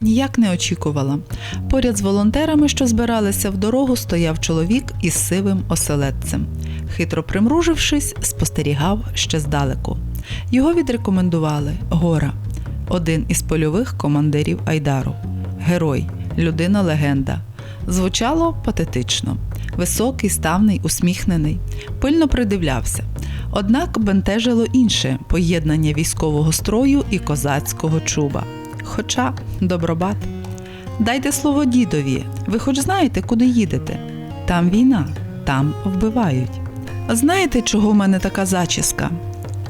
Ніяк не очікувала. Поряд з волонтерами, що збиралися в дорогу, стояв чоловік із сивим оселедцем. Хитро примружившись, спостерігав ще здалеку. Його відрекомендували Гора, один із польових командирів Айдару. Герой, людина легенда. Звучало патетично. Високий, ставний, усміхнений, пильно придивлявся. Однак бентежило інше поєднання військового строю і козацького чуба. Хоча добробат. Дайте слово дідові. Ви хоч знаєте, куди їдете? Там війна, там вбивають. Знаєте, чого в мене така зачіска?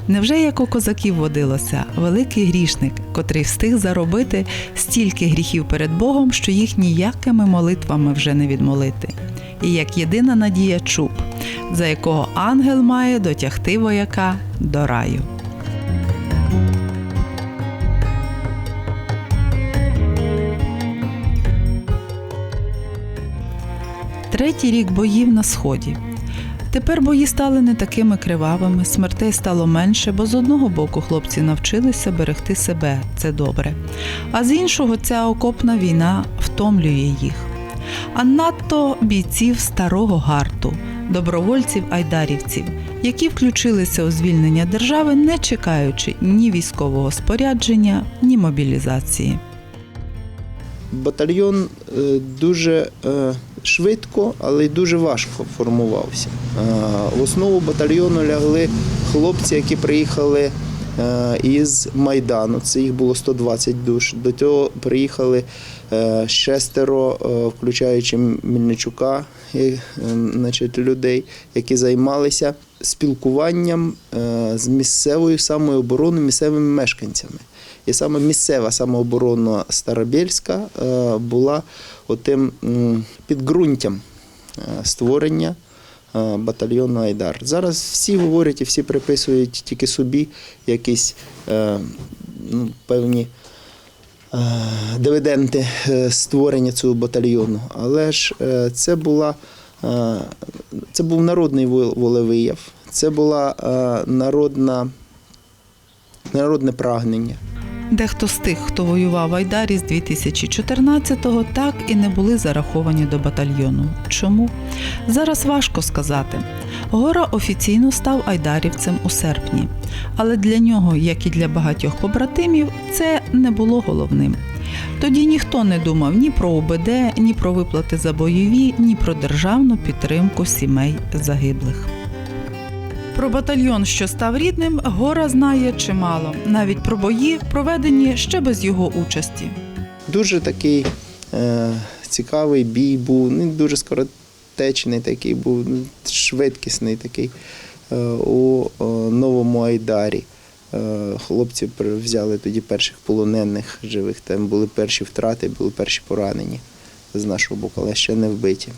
Невже як у козаків водилося великий грішник, котрий встиг заробити стільки гріхів перед Богом, що їх ніякими молитвами вже не відмолити? І як єдина надія чуб, за якого ангел має дотягти вояка до раю. Третій рік боїв на сході. Тепер бої стали не такими кривавими, смертей стало менше, бо з одного боку хлопці навчилися берегти себе, це добре. А з іншого, ця окопна війна втомлює їх. А надто бійців старого гарту, добровольців айдарівців, які включилися у звільнення держави, не чекаючи ні військового спорядження, ні мобілізації. Батальйон е, дуже е, швидко, але й дуже важко формувався. Е, В основу батальйону лягли хлопці, які приїхали із Майдану. Це їх було 120 душ. До цього приїхали шестеро, включаючи Мельничука, е, значить, людей, які займалися спілкуванням з місцевою самообороною, місцевими мешканцями. І саме місцева самооборона Старобєльська е, була отим підґрунтям е, створення е, батальйону Айдар. Зараз всі говорять і всі приписують тільки собі якісь ну, певні дивіденди е, створення цього батальйону. Але ж це була це був народний вол- волевияв, це була народне прагнення. Дехто з тих, хто воював в Айдарі з 2014-го, так і не були зараховані до батальйону. Чому? Зараз важко сказати. Гора офіційно став айдарівцем у серпні, але для нього, як і для багатьох побратимів, це не було головним. Тоді ніхто не думав ні про УБД, ні про виплати за бойові, ні про державну підтримку сімей загиблих. Про батальйон, що став рідним, Гора знає чимало, навіть про бої, проведені ще без його участі. Дуже такий е, цікавий бій був, не дуже скоротечний такий був, ну, швидкісний такий е, у е, Новому Айдарі. Е, хлопці взяли тоді перших полонених живих, там були перші втрати, були перші поранені з нашого боку, але ще не вбиті.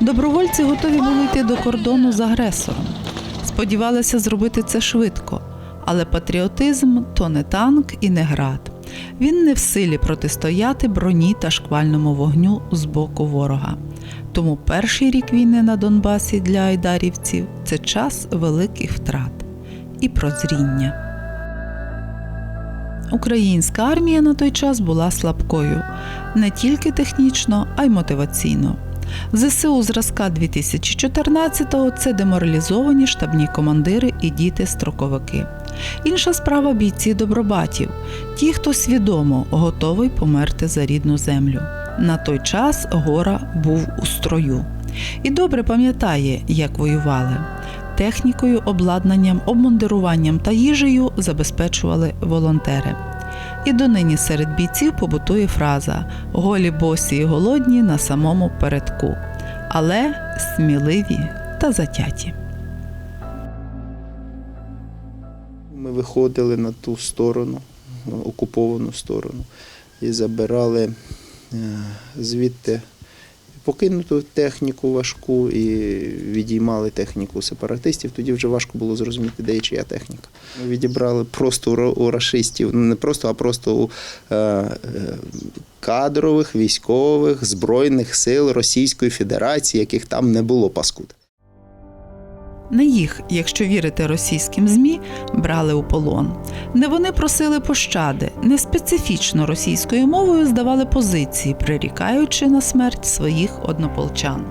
Добровольці готові були йти до кордону з агресором. Сподівалися зробити це швидко, але патріотизм то не танк і не град. Він не в силі протистояти броні та шквальному вогню з боку ворога. Тому перший рік війни на Донбасі для айдарівців це час великих втрат і прозріння. Українська армія на той час була слабкою не тільки технічно, а й мотиваційно. ЗСУ зразка 2014-го – це деморалізовані штабні командири і діти-строковики. Інша справа бійці добробатів, ті, хто свідомо готовий померти за рідну землю. На той час гора був у строю і добре пам'ятає, як воювали. Технікою, обладнанням, обмундируванням та їжею забезпечували волонтери. І донині серед бійців побутує фраза голі босі і голодні на самому передку, але сміливі та затяті. Ми виходили на ту сторону, окуповану сторону, і забирали е, звідти покинуту техніку важку і відіймали техніку сепаратистів. Тоді вже важко було зрозуміти, де і чия техніка. Ми відібрали просто у рашистів, ну, не просто, а просто у е, е, кадрових, військових, збройних сил Російської Федерації, яких там не було паскуд. Не їх, якщо вірити російським ЗМІ, брали у полон. Не вони просили пощади, не специфічно російською мовою здавали позиції, прирікаючи на смерть своїх однополчан.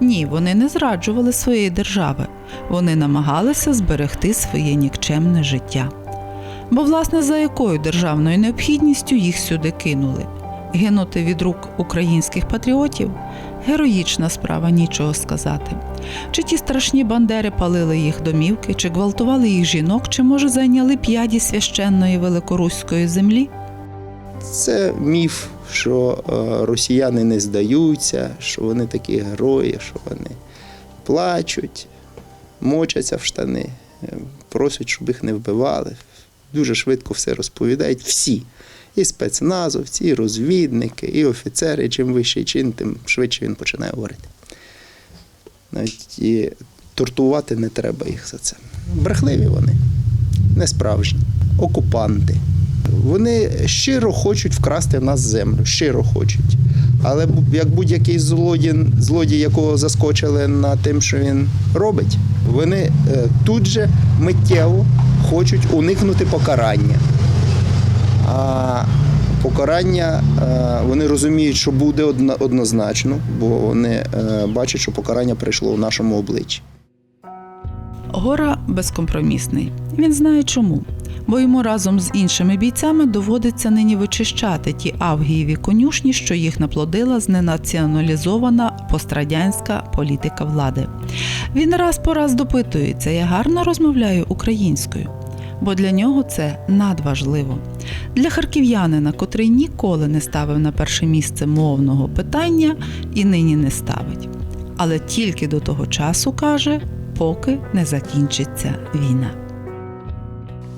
Ні, вони не зраджували своєї держави, вони намагалися зберегти своє нікчемне життя. Бо, власне, за якою державною необхідністю їх сюди кинули? Гинути від рук українських патріотів героїчна справа, нічого сказати. Чи ті страшні бандери палили їх домівки, чи гвалтували їх жінок, чи може зайняли п'яді священної великоруської землі? Це міф, що е, росіяни не здаються, що вони такі герої, що вони плачуть, мочаться в штани, е, просять, щоб їх не вбивали. Дуже швидко все розповідають всі. І спецназовці, і розвідники, і офіцери. Чим вищий чин, тим швидше він починає говорити. Навіть і тортувати не треба їх за це. Брехливі вони, несправжні, окупанти. Вони щиро хочуть вкрасти в нас землю, щиро хочуть. Але як будь-який злодій, злодій, якого заскочили на тим, що він робить, вони е, тут же миттєво хочуть уникнути покарання. А покарання е, вони розуміють, що буде однозначно, бо вони е, бачать, що покарання прийшло в нашому обличчі. Гора безкомпромісний. Він знає чому. Бо йому разом з іншими бійцями доводиться нині вичищати ті авгієві конюшні, що їх наплодила зненаціоналізована пострадянська політика влади. Він раз по раз допитується, я гарно розмовляю українською, бо для нього це надважливо. Для харків'янина, котрий ніколи не ставив на перше місце мовного питання і нині не ставить. Але тільки до того часу каже, поки не закінчиться війна.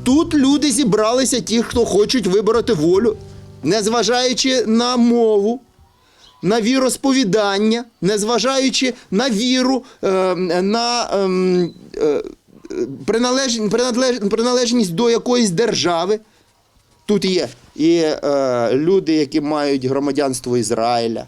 Тут люди зібралися, ті, хто хочуть вибороти волю, незважаючи на мову, на віросповідання, незважаючи на віру, е, на ем, е, приналеж- приналеж- приналежність до якоїсь держави. Тут є і е, люди, які мають громадянство Ізраїля.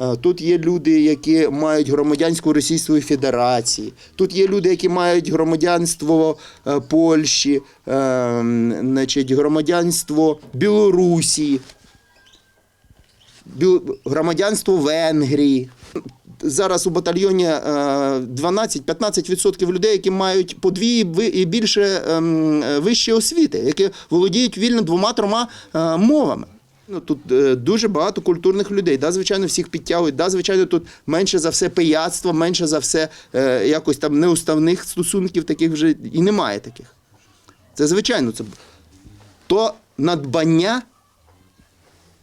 Е, Тут є люди, які мають громадянство Російської Федерації. Тут є люди, які мають громадянство е, Польщі, е, значить, громадянство Білорусі, громадянство Венгрії. Зараз у батальйоні е, 12-15% людей, які мають по дві і більше ем, е, вищі освіти, які володіють вільно двома-трьома е, мовами. Ну, тут е, дуже багато культурних людей. Да, звичайно, всіх підтягують. Да, звичайно, тут менше за все пияцтва, менше за все е, якось там неуставних стосунків, таких вже і немає таких. Це звичайно, це то надбання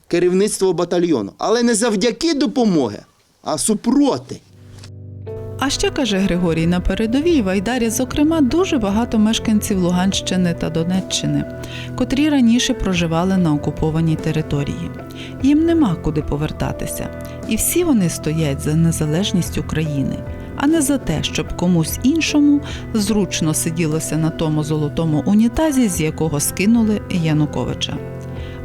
керівництва батальйону. Але не завдяки допомоги, а супроти. А ще каже Григорій, на передовій в Айдарі, зокрема, дуже багато мешканців Луганщини та Донеччини, котрі раніше проживали на окупованій території. Їм нема куди повертатися, і всі вони стоять за незалежність України, а не за те, щоб комусь іншому зручно сиділося на тому золотому унітазі, з якого скинули Януковича.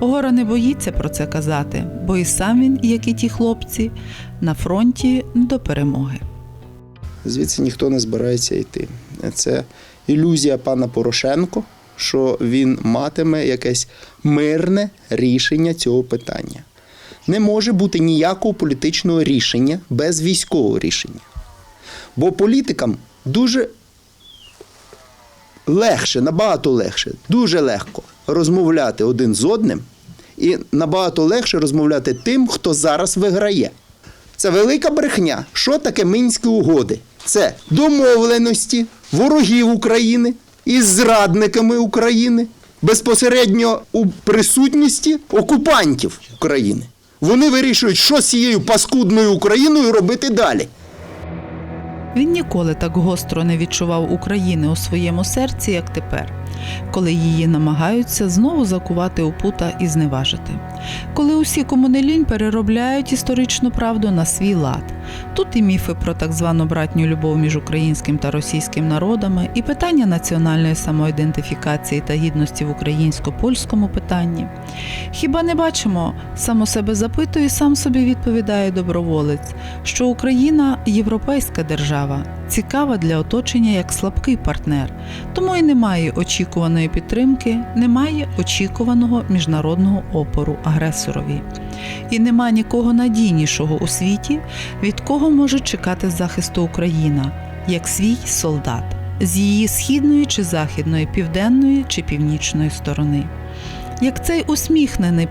Гора не боїться про це казати, бо і сам він, як і ті хлопці, на фронті до перемоги. Звідси ніхто не збирається йти. Це ілюзія пана Порошенко, що він матиме якесь мирне рішення цього питання. Не може бути ніякого політичного рішення без військового рішення. Бо політикам дуже легше, набагато легше, дуже легко розмовляти один з одним, і набагато легше розмовляти тим, хто зараз виграє. Це велика брехня. Що таке Мінські угоди? Це домовленості ворогів України із зрадниками України безпосередньо у присутності окупантів України. Вони вирішують, що з цією паскудною Україною робити далі. Він ніколи так гостро не відчував України у своєму серці, як тепер, коли її намагаються знову закувати у пута і зневажити. Коли усі кому не лінь переробляють історичну правду на свій лад. Тут і міфи про так звану братню любов між українським та російським народами, і питання національної самоідентифікації та гідності в українсько-польському питанні. Хіба не бачимо, само себе запитує, сам собі відповідає доброволець, що Україна європейська держава, цікава для оточення як слабкий партнер, тому і немає очікуваної підтримки, немає очікуваного міжнародного опору агресорові. І нема нікого надійнішого у світі, від кого може чекати захисту Україна, як свій солдат з її східної чи західної, південної чи північної сторони. Як цей усміхнений